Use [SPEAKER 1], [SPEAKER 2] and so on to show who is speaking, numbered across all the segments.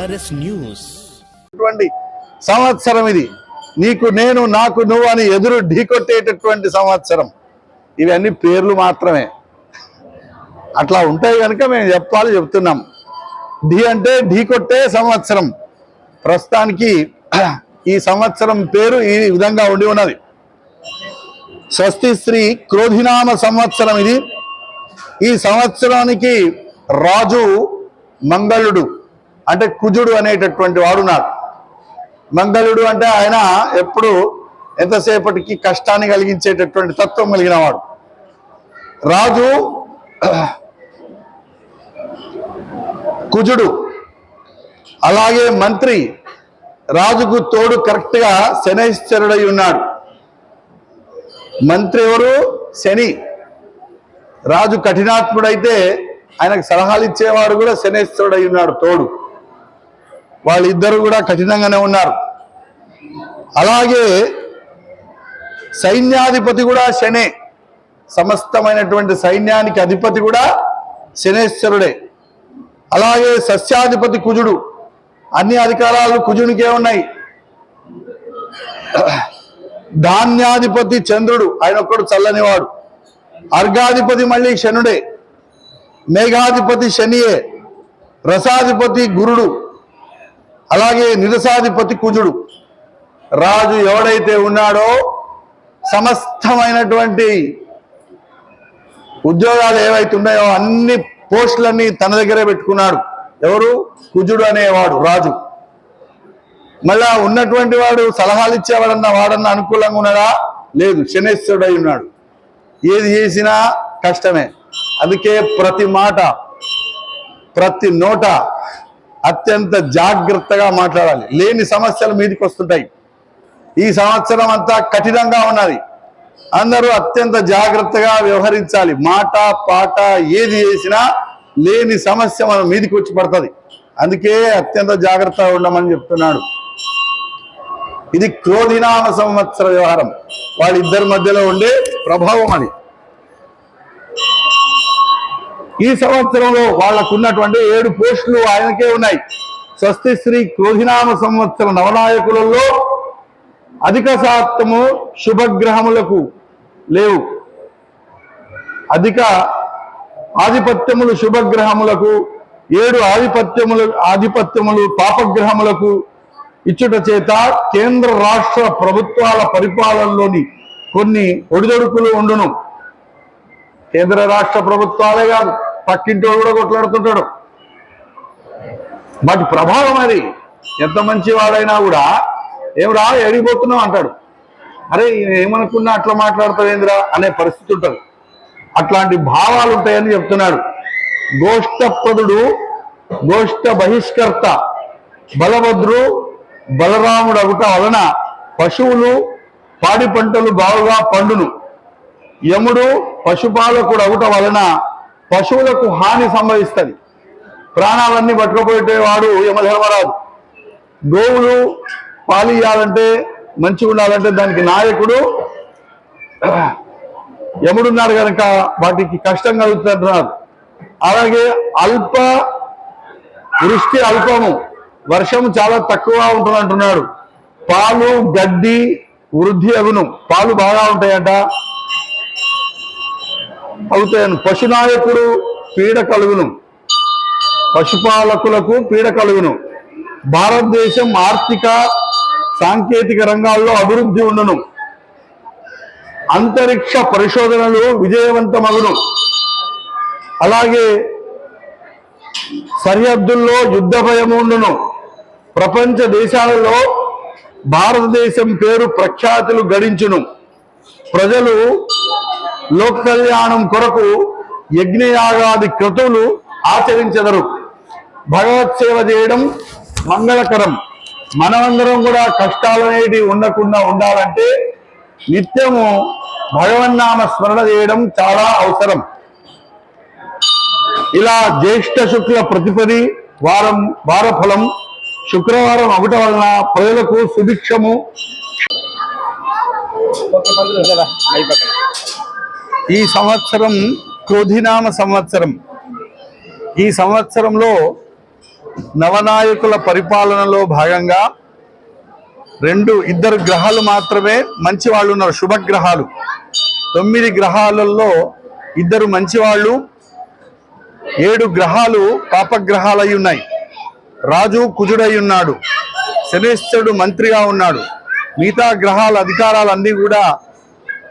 [SPEAKER 1] VRS news.
[SPEAKER 2] సంవత్సరం ఇది. నీకు నేను నాకు నువ్వు అని ఎదురు ఢీకొట్టేటటువంటి సంవత్సరం. ఇవన్నీ పేర్లు మాత్రమే. అట్లా ఉంటాయి కనుక మేము చెప్పాలి చెప్తున్నాం. ఢీ అంటే ఢీకొట్టే సంవత్సరం. ప్రస్తుతానికి ఈ సంవత్సరం పేరు ఈ విధంగా ఉండి ఉన్నది. స్వస్తి శ్రీ క్రోధినామ సంవత్సరం ఇది. ఈ సంవత్సరానికి రాజు మంగళుడు. అంటే కుజుడు అనేటటువంటి వాడు నాకు మంగళుడు అంటే ఆయన ఎప్పుడు ఎంతసేపటికి కష్టాన్ని కలిగించేటటువంటి తత్వం కలిగిన వాడు. రాజు కుజుడు అలాగే మంత్రి రాజుకు తోడు కరెక్ట్గా శనైశ్వరుడై ఉన్నాడు. మంత్రి ఎవరు? శని. రాజు కఠినాత్ముడైతే ఆయనకు సలహాలు ఇచ్చేవాడు కూడా శనేశ్వరుడై ఉన్నాడు తోడు. వాళ్ళిద్దరు కూడా కఠినంగానే ఉన్నారు. అలాగే సైన్యాధిపతి కూడా శనే సమస్తమైనటువంటి సైన్యానికి అధిపతి కూడా శనేశ్వరుడే. అలాగే సస్యాధిపతి కుజుడు అన్ని అధికారాలు కుజునికే ఉన్నాయి. ధాన్యాధిపతి చంద్రుడు ఆయన ఒక్కడు చల్లనివాడు. అర్ఘాధిపతి మళ్ళీ శనుడే. మేఘాధిపతి శనియే. రసాధిపతి గురుడు. అలాగే నిరసాధిపతి కుజుడు. రాజు ఎవడైతే ఉన్నాడో సమస్తమైనటువంటి ఉద్యోగాలు ఏవైతే ఉన్నాయో అన్ని పోస్టులన్నీ తన దగ్గరే పెట్టుకున్నాడు. ఎవరు? కుజుడు అనేవాడు రాజు. మళ్ళా ఉన్నటువంటి వాడు సలహాలు ఇచ్చేవాడన్నా వాడన్నా అనుకూలంగా ఉన్నాడా? లేదు శనేశ్వరుడై ఉన్నాడు. ఏది చేసినా కష్టమే. అందుకే ప్రతి మాట ప్రతి నోట అత్యంత జాగ్రత్తగా మాట్లాడాలి. లేని సమస్యలు మీదికి వస్తుంటాయి. ఈ సంవత్సరం అంతా కఠినంగా ఉన్నది. అందరూ అత్యంత జాగ్రత్తగా వ్యవహరించాలి. మాట పాట ఏది చేసినా లేని సమస్య మన మీదికి వచ్చి పడుతుంది. అందుకే అత్యంత జాగ్రత్తగా ఉండమని చెప్తున్నాడు. ఇది క్రోధినామ సంవత్సర వ్యవహారం. వాళ్ళిద్దరి మధ్యలో ఉండే ప్రభావం అది. ఈ సంవత్సరంలో వాళ్ళకున్నటువంటి ఏడు పోస్టులు ఆయనకే ఉన్నాయి. స్వస్తి శ్రీ క్రోధినామ సంవత్సర నవనాయకులలో అధిక శాతము శుభగ్రహములకు లేవు. అధిక ఆధిపత్యములు శుభగ్రహములకు ఏడు ఆధిపత్యములు ఆధిపత్యములు పాపగ్రహములకు ఇచ్చుట చేత కేంద్ర రాష్ట్ర ప్రభుత్వాల పరిపాలనలోని కొన్ని ఒడిదొడుకులు ఉండును. కేంద్ర రాష్ట్ర ప్రభుత్వాలే కాదు పక్కింటోడు కూడా కొట్లాడుతుంటాడు. వాటి ప్రభావం అది. ఎంత మంచి వాడైనా కూడా ఏమిరా ఎడిగిపోతున్నావు అంటాడు. అరే ఏమనుకున్నా అట్లా మాట్లాడతావేంద్రా అనే పరిస్థితి ఉంటుంది. అట్లాంటి భావాలు ఉంటాయని చెప్తున్నాడు. గోష్టప్రదుడు గోష్ట బహిష్కర్త బలభద్రు బలరాముడు అగుట వలన పశువులు పాడి పంటలు బావుగా పండును. యముడు పశుపాలకుడు అగుట వలన పశువులకు హాని సంభవిస్తుంది. ప్రాణాలన్నీ పట్టుకుపోయేవాడు యమధర్మరాజు గోవులు పాలు ఇవ్వాలంటే మంచిగా ఉండాలంటే దానికి నాయకుడు యముడున్నాడు కనుక వాటికి కష్టం కలుగుతున్నారు అలాగే అల్ప వృష్టి అల్పము వర్షం చాలా తక్కువ ఉంటుంది అంటున్నాడు పాలు గడ్డి వృద్ధి అగును. పాలు బాగా ఉంటాయంట. అవుతాయను. పశునాయకుడు పీడ కలుగును. పశుపాలకులకు పీడ కలుగును. భారతదేశం ఆర్థిక సాంకేతిక రంగాల్లో అభివృద్ధి ఉండును. అంతరిక్ష పరిశోధనలు విజయవంతమగును. అలాగే సరిహద్దుల్లో యుద్ధ భయం ఉండును. ప్రపంచ దేశాలలో భారతదేశం పేరు ప్రఖ్యాతులు గడించును. ప్రజలు లోక కళ్యాణం కొరకు యజ్ఞయాగాది క్రతువులు ఆచరించెదరు. భగవత్ సేవ చేయడం మంగళకరం. మనమందరం కూడా కష్టాలు అనేటివి ఉండకుండా ఉండాలంటే నిత్యము భగవన్నామ స్మరణ చేయడం చాలా అవసరం. ఇలా జ్యేష్ఠ శుక్ల ప్రతిపది వారం వారఫలం శుక్రవారం అవట వలన ప్రజలకు సుభిక్షము. ఈ సంవత్సరం క్రోధినామ సంవత్సరం. ఈ సంవత్సరంలో నవనాయకుల పరిపాలనలో భాగంగా రెండు ఇద్దరు గ్రహాలు మాత్రమే మంచి వాళ్ళు ఉన్నారు శుభగ్రహాలు. తొమ్మిది గ్రహాలలో ఇద్దరు మంచివాళ్ళు ఏడు గ్రహాలు పాపగ్రహాలు అయి ఉన్నాయి. రాజు కుజుడై ఉన్నాడు శనిశ్చరుడు మంత్రిగా ఉన్నాడు. మిగతా గ్రహాల అధికారాలు అన్నీ కూడా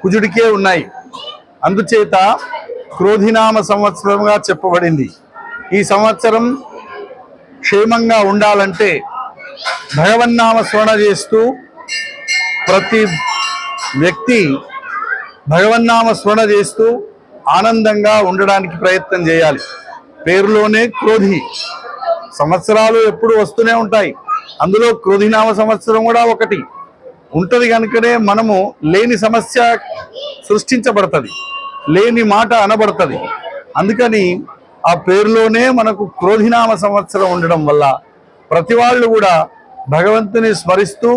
[SPEAKER 2] కుజుడికే ఉన్నాయి. అందుచేత క్రోధినామ సంవత్సరంగా చెప్పబడింది. ఈ సంవత్సరం క్షేమంగా ఉండాలంటే భగవన్నామ స్మరణ చేస్తూ ప్రతి వ్యక్తి భగవన్నామ స్మరణ చేస్తూ ఆనందంగా ఉండడానికి ప్రయత్నం చేయాలి. పేరులోనే క్రోధి. సంవత్సరాలు ఎప్పుడు వస్తూనే ఉంటాయి. అందులో క్రోధినామ సంవత్సరం కూడా ఒకటి. ఉంటుంది కనుకనే మనము లేని సమస్య సృష్టించబడుతుంది. లేని మాట అనబడుతుంది. అందుకని ఆ పేరులోనే మనకు క్రోధినామ సంవత్సరం ఉండడం వల్ల ప్రతి వాళ్ళు కూడా భగవంతుని స్మరిస్తూ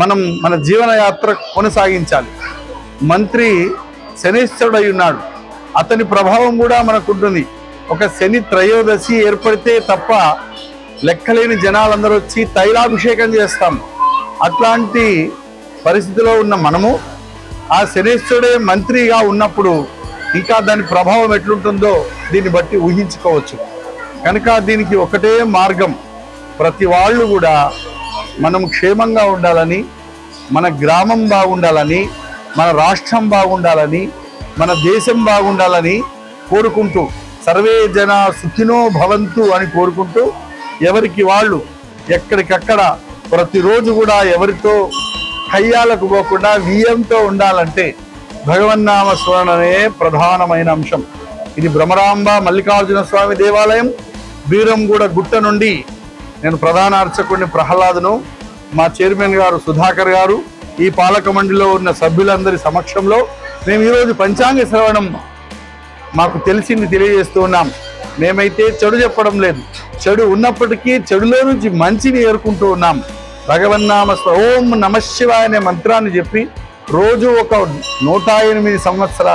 [SPEAKER 2] మనం మన జీవన యాత్ర కొనసాగించాలి. మంత్రి శనీశ్వరుడు ఉన్నాడు అతని ప్రభావం కూడా మనకు ఉంటుంది ఒక శని త్రయోదశి ఏర్పడితే తప్ప లెక్కలేని జనాలందరూ వచ్చి తైలాభిషేకం చేస్తాం. అట్లాంటి పరిస్థితిలో ఉన్న మనము ఆ శనేశ్వరుడే మంత్రిగా ఉన్నప్పుడు ఇంకా దాని ప్రభావం ఎట్లుంటుందో దీన్ని బట్టి ఊహించుకోవచ్చు. కనుక దీనికి ఒకటే మార్గం. ప్రతి వాళ్ళు కూడా మనం క్షేమంగా ఉండాలని మన గ్రామం బాగుండాలని మన రాష్ట్రం బాగుండాలని మన దేశం బాగుండాలని కోరుకుంటూ సర్వే జన సుఖినో భవంతు అని కోరుకుంటూ ఎవరికి వాళ్ళు ఎక్కడికక్కడ ప్రతిరోజు కూడా ఎవరితో కయ్యాలకు పోకుండా వియ్యంతో ఉండాలంటే భగవన్నామ స్మరణనే ప్రధానమైన అంశం. ఇది భ్రమరాంబ మల్లికార్జున స్వామి దేవాలయం. బీరంగూడ గుట్ట నుండి నేను ప్రధాన అర్చకుడిని ప్రహ్లాదును మా చైర్మన్ గారు సుధాకర్ గారు ఈ పాలక మండలిలో ఉన్న సభ్యులందరి సమక్షంలో మేము ఈరోజు పంచాంగ శ్రవణం మాకు తెలిసింది తెలియజేస్తూ ఉన్నాం. మేమైతే చెడు చెప్పడం లేదు. చెడు ఉన్నప్పటికీ చెడులో నుంచి మంచిని ఏరుకుంటూ ఉన్నాం. భగవన్నామ ఓం నమ శివాయ అనే మంత్రాన్ని చెప్పి రోజు ఒక నూట ఎనిమిది సంవత్సర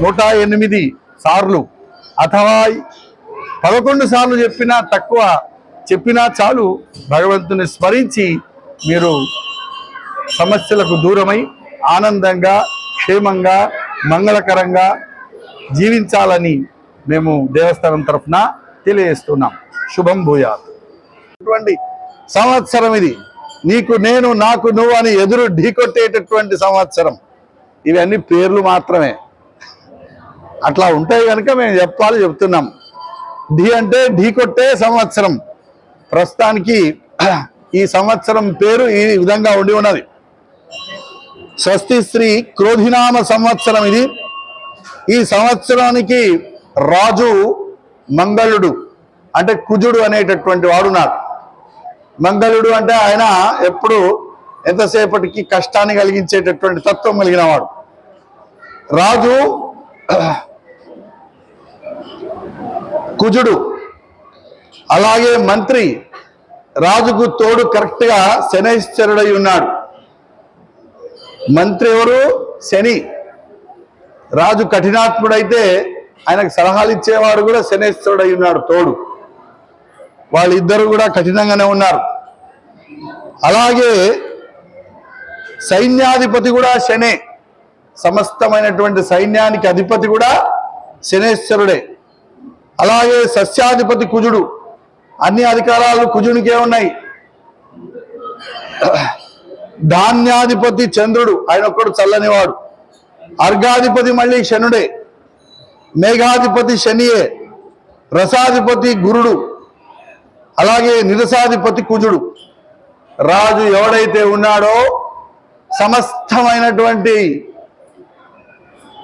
[SPEAKER 2] నూట ఎనిమిది సార్లు అథవా పదకొండు సార్లు చెప్పినా తక్కువ చెప్పినా చాలు భగవంతుని స్మరించి మీరు సమస్యలకు దూరమై ఆనందంగా క్షేమంగా మంగళకరంగా జీవించాలని మేము దేవస్థానం తరఫున తెలియజేస్తున్నాం. శుభం భూయాత్. ఇటువంటి సంవత్సరం ఇది. నీకు నేను నాకు నువ్వు అని ఎదురు ఢీకొట్టేటటువంటి సంవత్సరం. ఇవన్నీ పేర్లు మాత్రమే. అట్లా ఉంటాయి కనుక మేము చెప్పాలి చెప్తున్నాం. ఢీ అంటే ఢీకొట్టే సంవత్సరం. ప్రస్తుతానికి ఈ సంవత్సరం పేరు ఈ విధంగా ఉండి ఉన్నది. స్వస్తి శ్రీ క్రోధినామ సంవత్సరం ఇది. ఈ సంవత్సరానికి రాజు మంగళుడు అంటే కుజుడు అనేటటువంటి వాడున్నాడు మంగళుడు అంటే ఆయన ఎప్పుడు ఎంతసేపటికి కష్టాన్ని కలిగించేటటువంటి తత్వం కలిగిన వాడు. రాజు కుజుడు అలాగే మంత్రి రాజుకు తోడు కరెక్ట్గా శనైశ్వరుడై ఉన్నాడు. మంత్రి ఎవరు? శని. రాజు కఠినాత్ముడైతే ఆయనకు సలహాలు ఇచ్చేవాడు కూడా శనేశ్వరుడు ఉన్నాడు తోడు. వాళ్ళిద్దరు కూడా కఠినంగానే ఉన్నారు. అలాగే సైన్యాధిపతి కూడా శనే సమస్తమైనటువంటి సైన్యానికి అధిపతి కూడా శనేశ్వరుడే. అలాగే సస్యాధిపతి కుజుడు అన్ని అధికారాలు కుజునికే ఉన్నాయి. ధాన్యాధిపతి చంద్రుడు ఆయన ఒక్కడు చల్లనివాడు. అర్ఘాధిపతి మళ్ళీ శనుడే. మేఘాధిపతి శనియే. రసాధిపతి గురుడు. అలాగే నిరసాధిపతి కుజుడు. రాజు ఎవడైతే ఉన్నాడో సమస్తమైనటువంటి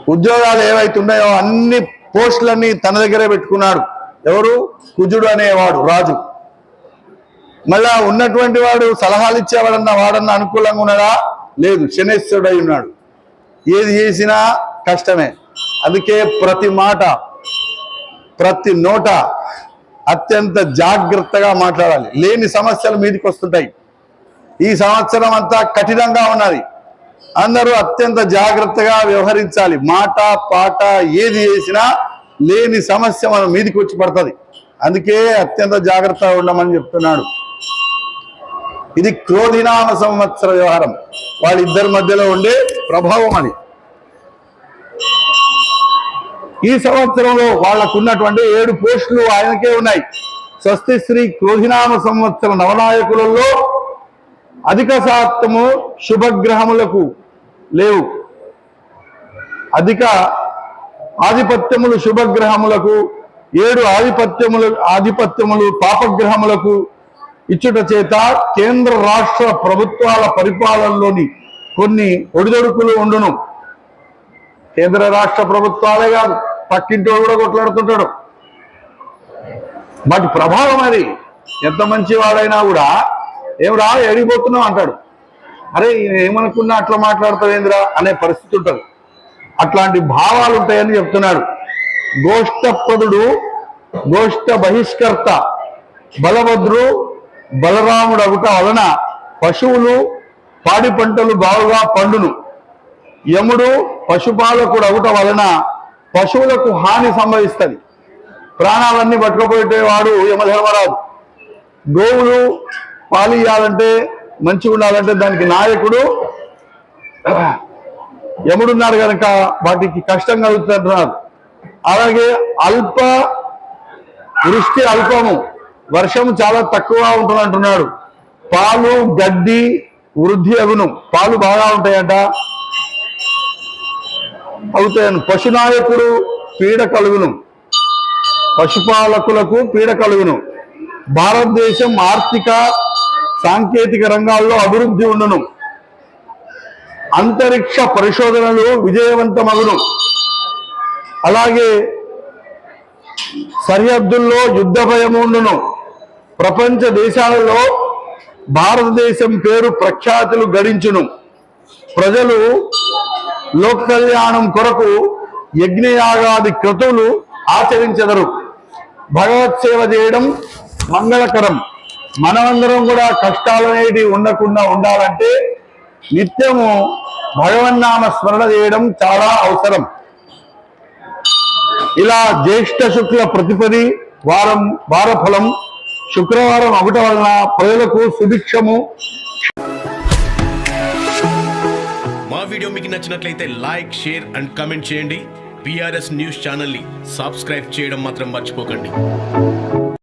[SPEAKER 2] ఉద్యోగాలు ఏవైతే ఉన్నాయో అన్ని పోస్టులన్నీ తన దగ్గరే పెట్టుకున్నాడు. ఎవరు? కుజుడు అనేవాడు రాజు. మళ్ళా ఉన్నటువంటి వాడు సలహాలు ఇచ్చేవాడన్న వాడన్న అనుకూలంగా ఉన్నాడా? లేదు శనేశ్వరుడు అయి ఉన్నాడు. ఏది చేసినా కష్టమే. అందుకే ప్రతి మాట ప్రతి నోట అత్యంత జాగ్రత్తగా మాట్లాడాలి. లేని సమస్యలు మీదికి వస్తుంటాయి. ఈ సంవత్సరం అంతా కఠినంగా ఉన్నది. అందరూ అత్యంత జాగ్రత్తగా వ్యవహరించాలి. మాట పాట ఏది చేసినా లేని సమస్య మన మీదికి వచ్చి పడుతుంది. అందుకే అత్యంత జాగ్రత్తగా ఉండమని చెప్తున్నాడు. ఇది క్రోధినామ సంవత్సర వ్యవహారం. వాళ్ళిద్దరి మధ్యలో ఉండే ప్రభావం అది. ఈ సంవత్సరంలో వాళ్ళకున్నటువంటి ఏడు పోస్టులు ఆయనకే ఉన్నాయి. స్వస్తి శ్రీ క్రోధినామ సంవత్సర నవనాయకులలో అధిక శాతము శుభగ్రహములకు లేవు. అధిక ఆధిపత్యములు శుభగ్రహములకు ఏడు ఆధిపత్యములు ఆధిపత్యములు పాపగ్రహములకు ఇచ్చుట చేత కేంద్ర రాష్ట్ర ప్రభుత్వాల పరిపాలనలోని కొన్ని ఒడిదొడుకులు ఉండును. కేంద్ర రాష్ట్ర ప్రభుత్వాలే కాదు పక్కింటి కూడా కొట్లాడుతుంటాడు. వాటి ప్రభావం అది. ఎంత మంచి వాడైనా కూడా ఏమిరా ఎడిగిపోతున్నావు అంటాడు. అరే ఏమనుకున్నా అట్లా మాట్లాడతావేంద్రా అనే పరిస్థితి ఉంటుంది. అట్లాంటి భావాలు ఉంటాయని చెప్తున్నాడు. గోష్ఠపదుడు గోష్ట బహిష్కర్త బలభద్రు బలరాముడు అగుట వలన పశువులు పాడి పంటలు బాగుగా పండును. యముడు పశుపాలకుడు అగుట వలన పశువులకు హాని సంభవిస్తుంది. ప్రాణాలన్నీ పట్టుకుపోయేవాడు యమధర్మరాజు గోవులు పాలు ఇవ్వాలంటే మంచిగా ఉండాలంటే దానికి నాయకుడు యముడున్నాడు కనుక వాటికి కష్టం కలుగుతున్నారు అలాగే అల్ప వృష్టి అల్పము వర్షము చాలా తక్కువ ఉంటుంది అంటున్నాడు పాలు గడ్డి వృద్ధి అగును. పాలు బాగా ఉంటాయంట. అవుతాయను. పశునాయకుడు పీడ కలుగును. పశుపాలకులకు పీడ కలుగును. భారతదేశం ఆర్థిక సాంకేతిక రంగాల్లో అభివృద్ధి ఉండును. అంతరిక్ష పరిశోధనలు విజయవంతమగును. అలాగే సరిహద్దుల్లో యుద్ధ భయం ఉండును. ప్రపంచ దేశాలలో భారతదేశం పేరు ప్రఖ్యాతులు గడించును. ప్రజలు లోక కళ్యాణం కొరకు యజ్ఞయాగాది క్రతువులు ఆచరించెదరు. భగవత్ సేవ చేయడం మంగళకరం. మనమందరం కూడా కష్టాలు అనేటివి ఉండకుండా ఉండాలంటే నిత్యము భగవన్నామ స్మరణ చేయడం చాలా అవసరం. ఇలా జ్యేష్ఠ శుక్ల ప్రతిపది వారం వారఫలం శుక్రవారం ఒకటి వలన ప్రజలకు సుభిక్షము
[SPEAKER 1] వీడియో మీకు నచ్చినట్లయితే లైక్ షేర్ అండ్ కమెంట్ చేయండి. పిఆర్ఎస్ న్యూస్ ఛానల్ని సబ్స్క్రైబ్ చేయడం మాత్రం మర్చిపోకండి.